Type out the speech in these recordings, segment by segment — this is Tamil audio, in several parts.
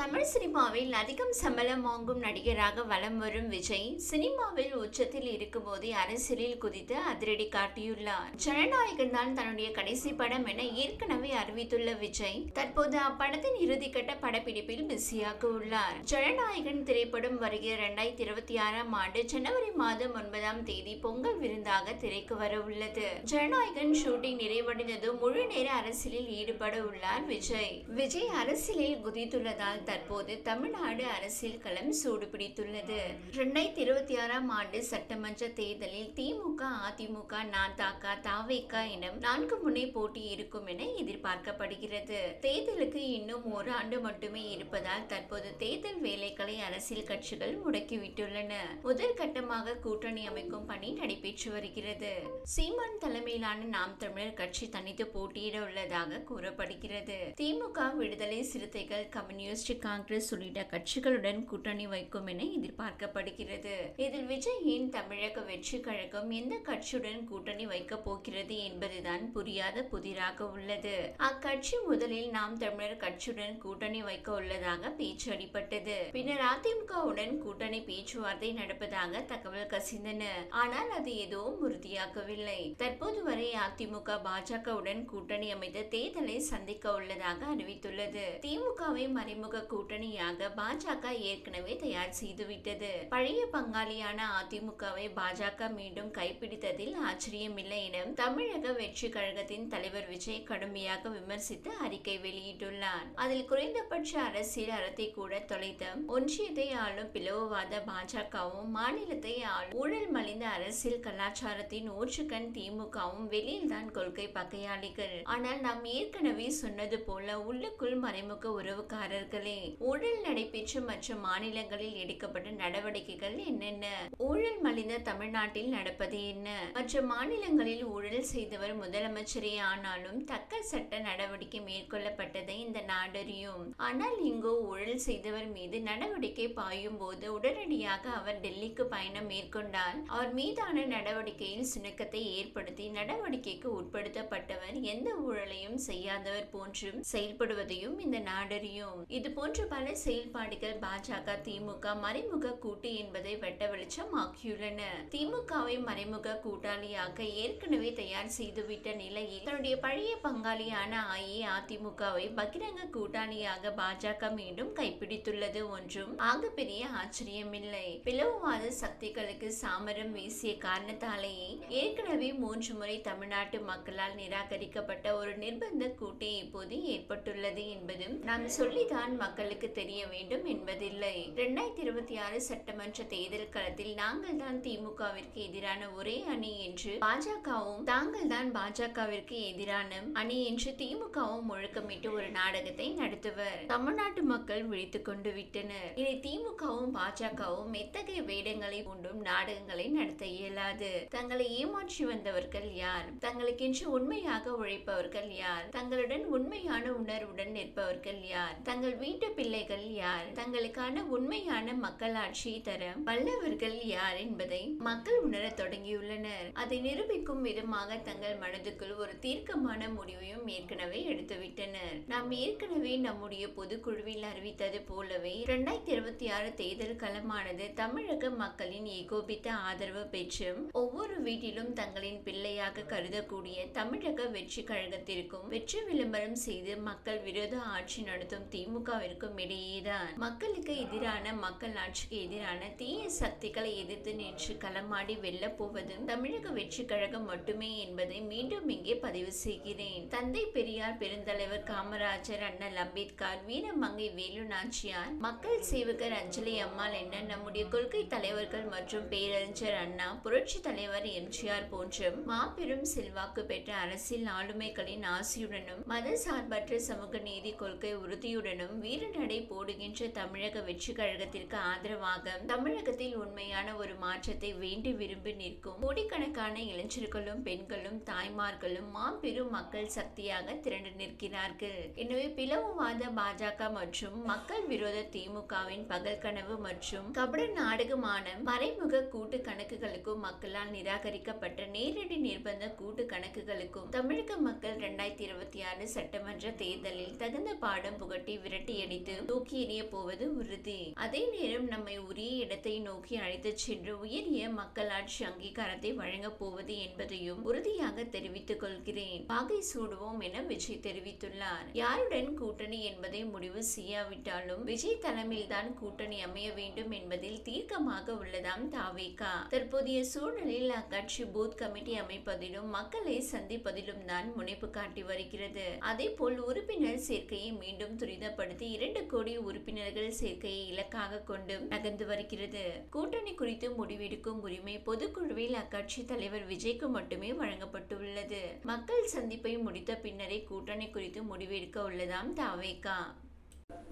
தமிழ் சினிமாவில் அதிகம் சம்பளம் வாங்கும் நடிகராக வலம் வரும் விஜய் சினிமாவில் உச்சத்தில் இருக்கும்போதே அரசியலில் குதித்து அதிரடி காட்டியுள்ளார். ஜனநாயகன் தான் தன்னுடைய கடைசி படம் என ஏற்கனவே அறிவித்துள்ள விஜய் தற்போது அப்படத்தின் இறுதிக்கட்ட படப்பிடிப்பில் பிஸியாக உள்ளார் ஜனநாயகன் திரைப்படம் வருகிற இரண்டாயிரத்தி இருபத்தி ஆறாம் ஆண்டு ஜனவரி மாதம் ஒன்பதாம் தேதி பொங்கல் விருந்தாக திரைக்கு வர உள்ளது. ஜனநாயகன் ஷூட்டிங் நிறைவடைந்ததும் முழு நேர அரசியலில் ஈடுபட உள்ளார் விஜய். விஜய் அரசியலில் குதித்துள்ளதால் தற்போது தமிழ்நாடு அரசியல் களம் சூடுபிடித்துள்ளது. இரண்டாயிரத்தி இருபத்தி ஆறாம் ஆண்டு சட்டமன்ற தேர்தலில் திமுக அதிமுக நாதாக தாவேக என நான்கு முனை போட்டி இருக்கும் என எதிர்பார்க்கப்படுகிறது. தேர்தலுக்கு இன்னும் ஒரு ஆண்டு மட்டுமே இருப்பதால் தற்போது தேர்தல் வேலைகளை அரசியல் கட்சிகள் முடக்கிவிட்டுள்ளன. முதல் கட்டமாக கூட்டணி அமைக்கும் பணி நடைபெற்று வருகிறது. சீமான் தலைமையிலான நாம் தமிழர் கட்சி தனித்து போட்டியிட உள்ளதாக கூறப்படுகிறது. திமுக விடுதலை சிறுத்தைகள் கம்யூனிஸ்ட் காங்கிரஸ் உள்ளிட்ட கட்சிகளுடன் கூட்டணி வைக்கும் என எதிர்பார்க்கப்படுகிறது. இதில் விஜயின் தமிழக வெற்றி கழகம் எந்த கட்சியுடன் கூட்டணி வைக்கப் போகிறது என்பதுதான் புரியாத புதிராக உள்ளது. அக்கட்சி முதலில் நாம் தமிழர் கட்சியுடன் கூட்டணி வைக்க உள்ளதாக பேச்சு அடிபட்டது. பின்னர் அதிமுகவுடன் கூட்டணி பேச்சுவார்த்தை நடப்பதாக தகவல் கசிந்தன. ஆனால் அது எதுவும் உறுதியாகவில்லை. தற்போது வரை அதிமுக பாஜகவுடன் கூட்டணி அமைத்து தேர்தலை சந்திக்க உள்ளதாக அறிவித்துள்ளது. திமுகவை மறைமுக கூட்டணியாக பாஜக ஏற்கனவே தயார் செய்துவிட்டது. பழைய பங்காளியான அதிமுகவை பாஜக மீண்டும் கைப்பிடித்ததில் ஆச்சரியமில்லை என தமிழக வெற்றி கழகத்தின் தலைவர் விஜய் கடுமையாக விமர்சித்து அறிக்கை வெளியிட்டுள்ளார். அதில் குறைந்தபட்ச அரசியல் அறத்தை கூட தொலைத்த ஒன்றியத்தை ஆளும் பிளவுவாத பாஜகவும் மாநிலத்தை ஆளும் ஊழல் மலிந்த அரசியல் கலாச்சாரத்தின் ஊற்றுக்கண் திமுகவும் வெளியில் தான் கொள்கை பகையாளிகள். ஆனால் நாம் ஏற்கனவே சொன்னது போல உள்ளுக்குள் மறைமுக உறவுக்காரர்களே ஊழல் நடைபெற்ற மற்ற மாநிலங்களில் எடுக்கப்பட்ட நடவடிக்கைகள் என்னென்ன? ஊழல் மலிந்த தமிழ்நாட்டில் நடப்பது என்ன? மற்ற மாநிலங்களில் ஊழல் செய்தவர் முதலமைச்சரே ஆனாலும் தக்க சட்ட நடவடிக்கை மேற்கொள்ளப்பட்டதை இந்த நாடறியும் ஆனால் இங்கோ ஊழல் செய்தவர் மீது நடவடிக்கை பாயும் போது உடனடியாக அவர் டெல்லிக்கு பயணம் மேற்கொண்டால் அவர் மீதான நடவடிக்கையில் சுணக்கத்தை ஏற்படுத்தி நடவடிக்கைக்கு உட்படுத்தப்பட்டவர் எந்த ஊழலையும் செய்யாதவர் போன்றும் செயல்படுவதையும் இந்த நாடறியும் இது போன்ற பல செயல்பாடுகள் பாஜக திமுக மறைமுக கூட்டு என்பதை வெட்ட வெளிச்சம் ஆக்கியுள்ளன திமுகவை மறைமுக கூட்டாளியாக்க ஏற்கனவே தயார் செய்துவிட்ட நிலையில் தன்னுடைய பழைய பங்காளியான அஇஅதிமுகவை பகிரங்க கூட்டாளியாக பாஜக மீண்டும் கைப்பிடித்துள்ளது ஒன்றும் ஆகப்பெரிய ஆச்சரியமில்லை. பிளவுவாத சக்திகளுக்கு சாமரம் வீசிய காரணத்தாலேயே ஏற்கனவே மூன்று முறை தமிழ்நாட்டு மக்களால் நிராகரிக்கப்பட்ட ஒரு நிர்பந்த கூட்டே இப்போது ஏற்பட்டுள்ளது என்பதும் நாம் சொல்லிதான் மக்களுக்கு தெரிய வேண்டும் என்பதில்லை. இரண்டாயிரத்தி இருபத்தி ஆறு சட்டமன்ற தேர்தல் களத்தில் நாங்கள் தான் திமுகவிற்கு எதிரான ஒரே அணி என்று பாஜகவும் தாங்கள் தான் பாஜகவிற்கு எதிரான அணி என்று திமுகவும் முழக்கமிட்டு ஒரு நாடகத்தை நடத்துவர். தமிழ்நாட்டு மக்கள் விழித்துக் கொண்டு விட்டனர். இதை திமுகவும் பாஜகவும் எத்தகைய வேடங்களை கொண்டும் நாடகங்களை நடத்த இயலாது. தங்களை ஏமாற்றி வந்தவர்கள் யார்? தங்களுக்கென்று உண்மையாக உழைப்பவர்கள் யார்? தங்களுடன் உண்மையான உணர்வுடன் நிற்பவர்கள் யார்? தங்கள் வீட்டு பிள்ளைகள் யார்? தங்களுக்கான உண்மையான மக்களாட்சி தர வல்லவர்கள் யார் என்பதை மக்கள் உணரத் தொடங்கியுள்ளனர். அதை நிரூபிக்கும் விதமாக தங்கள் மனதுக்குள் ஒரு தீர்க்கமான முடிவையும் ஏற்கனவே எடுத்துவிட்டனர். நாம் ஏற்கனவே நம்முடைய பொதுக்குழுவில் அறிவித்தது போலவே இரண்டாயிரத்தி இருபத்தி ஆறு தேர்தல் களமானது தமிழக மக்களின் ஏகோபித்த ஆதரவு பெற்றும் ஒவ்வொரு வீட்டிலும் தங்களின் பிள்ளையாக கருதக்கூடிய தமிழக வெற்றி கழகத்திற்கும் வெற்றி விளம்பரம் செய்து மக்கள் விரோத ஆட்சி நடத்தும் திமுக இடையே இடையேதான். மக்களுக்கு எதிரான மக்கள் ஆட்சிக்கு எதிரான தீய சக்திகளை எதிர்த்து நின்று களமாடி வெல்லப் போவதும் தமிழக வெற்றி கழகம் மட்டுமே என்பதை மீண்டும் இங்கே பதிவு செய்கிறேன். தந்தை பெரியார் பெருந்தலைவர் காமராஜர் அண்ணல் அம்பேத்கர் வீரமங்கை வேலு நாச்சியார் மக்கள் சேவகர் அஞ்சலி அம்மாள் என்ன நம்முடைய கொள்கை தலைவர்கள் மற்றும் பேரறிஞர் அண்ணா புரட்சி தலைவர் எம்ஜிஆர் போன்ற மாபெரும் செல்வாக்கு பெற்ற அரசியல் ஆளுமைகளின் ஆசியுடனும் மத சார்பற்ற சமூக நீதி கொள்கை உறுதியுடனும் வீரநடை போடுகின்ற தமிழக வெற்றி கழகத்திற்கு ஆதரவாக தமிழகத்தில் உண்மையான ஒரு மாற்றத்தை வேண்டி விரும்பி நிற்கும் கோடிக்கணக்கான இளைஞர்களும் பெண்களும் தாய்மார்களும் மாபெரும் மக்கள் சக்தியாக திரண்டு நிற்கிறார்கள். எனவே பிளவுவாத பாஜக மற்றும் மக்கள் விரோத திமுகவின் பகல் கனவு மற்றும் கபட நாடகமான மறைமுக கூட்டு கணக்குகளுக்கும் மக்களால் நிராகரிக்கப்பட்ட நேரடி நிர்பந்த கூட்டு கணக்குகளுக்கும் தமிழக மக்கள் இரண்டாயிரத்தி இருபத்தி ஆறு சட்டமன்ற தேர்தலில் தகுந்த பாடம் புகட்டி விரட்டிய அடித்து தூக்கி எறிய போவது உறுதி. அதே நேரம் நம்மை உரிய இடத்தை நோக்கி அழைத்து சென்று உயரிய மக்களாட்சி அங்கீகாரத்தை வழங்கப் போவது என்பதையும் உறுதியாக தெரிவித்துக் கொள்கிறேன். பாகை சூடுவோம் என விஜய் தெரிவித்துள்ளார். யாருடன் கூட்டணி என்பதை முடிவு செய்யாவிட்டாலும் விஜய் தலைமையில்தான் கூட்டணி அமைய வேண்டும் என்பதில் தீர்க்கமாக உள்ளதாம் தாவேகா. தற்போதைய சூழலில் அக்கட்சி பூத் கமிட்டி அமைப்பதிலும் மக்களை சந்திப்பதிலும் தான் முனைப்பு காட்டி வருகிறது. அதே போல் உறுப்பினர் சேர்க்கையை மீண்டும் துரிதப்படுத்தி இரண்டு கோடி உறுப்பினர்கள் சேர்க்கையை இலக்காக கொண்டு நகர்ந்து வருகிறது. கூட்டணி குறித்து முடிவெடுக்கும் உரிமை பொதுக்குழுவில் அக்கட்சி தலைவர் விஜய்க்கு மட்டுமே வழங்கப்பட்டுள்ளது. மக்கள் சந்திப்பை முடித்த பின்னரே கூட்டணி குறித்து முடிவெடுக்க உள்ளதாம் தாவேகா.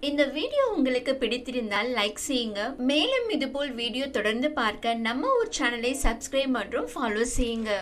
இந்த வீடியோ உங்களுக்கு பிடித்திருந்தால் லைக் செய்யுங்க. மேலும் இதுபோல் வீடியோ தொடர்ந்து பார்க்க நம்ம ஒரு சேனலை சப்ஸ்கிரைப் மற்றும் ஃபாலோ செய்யுங்க.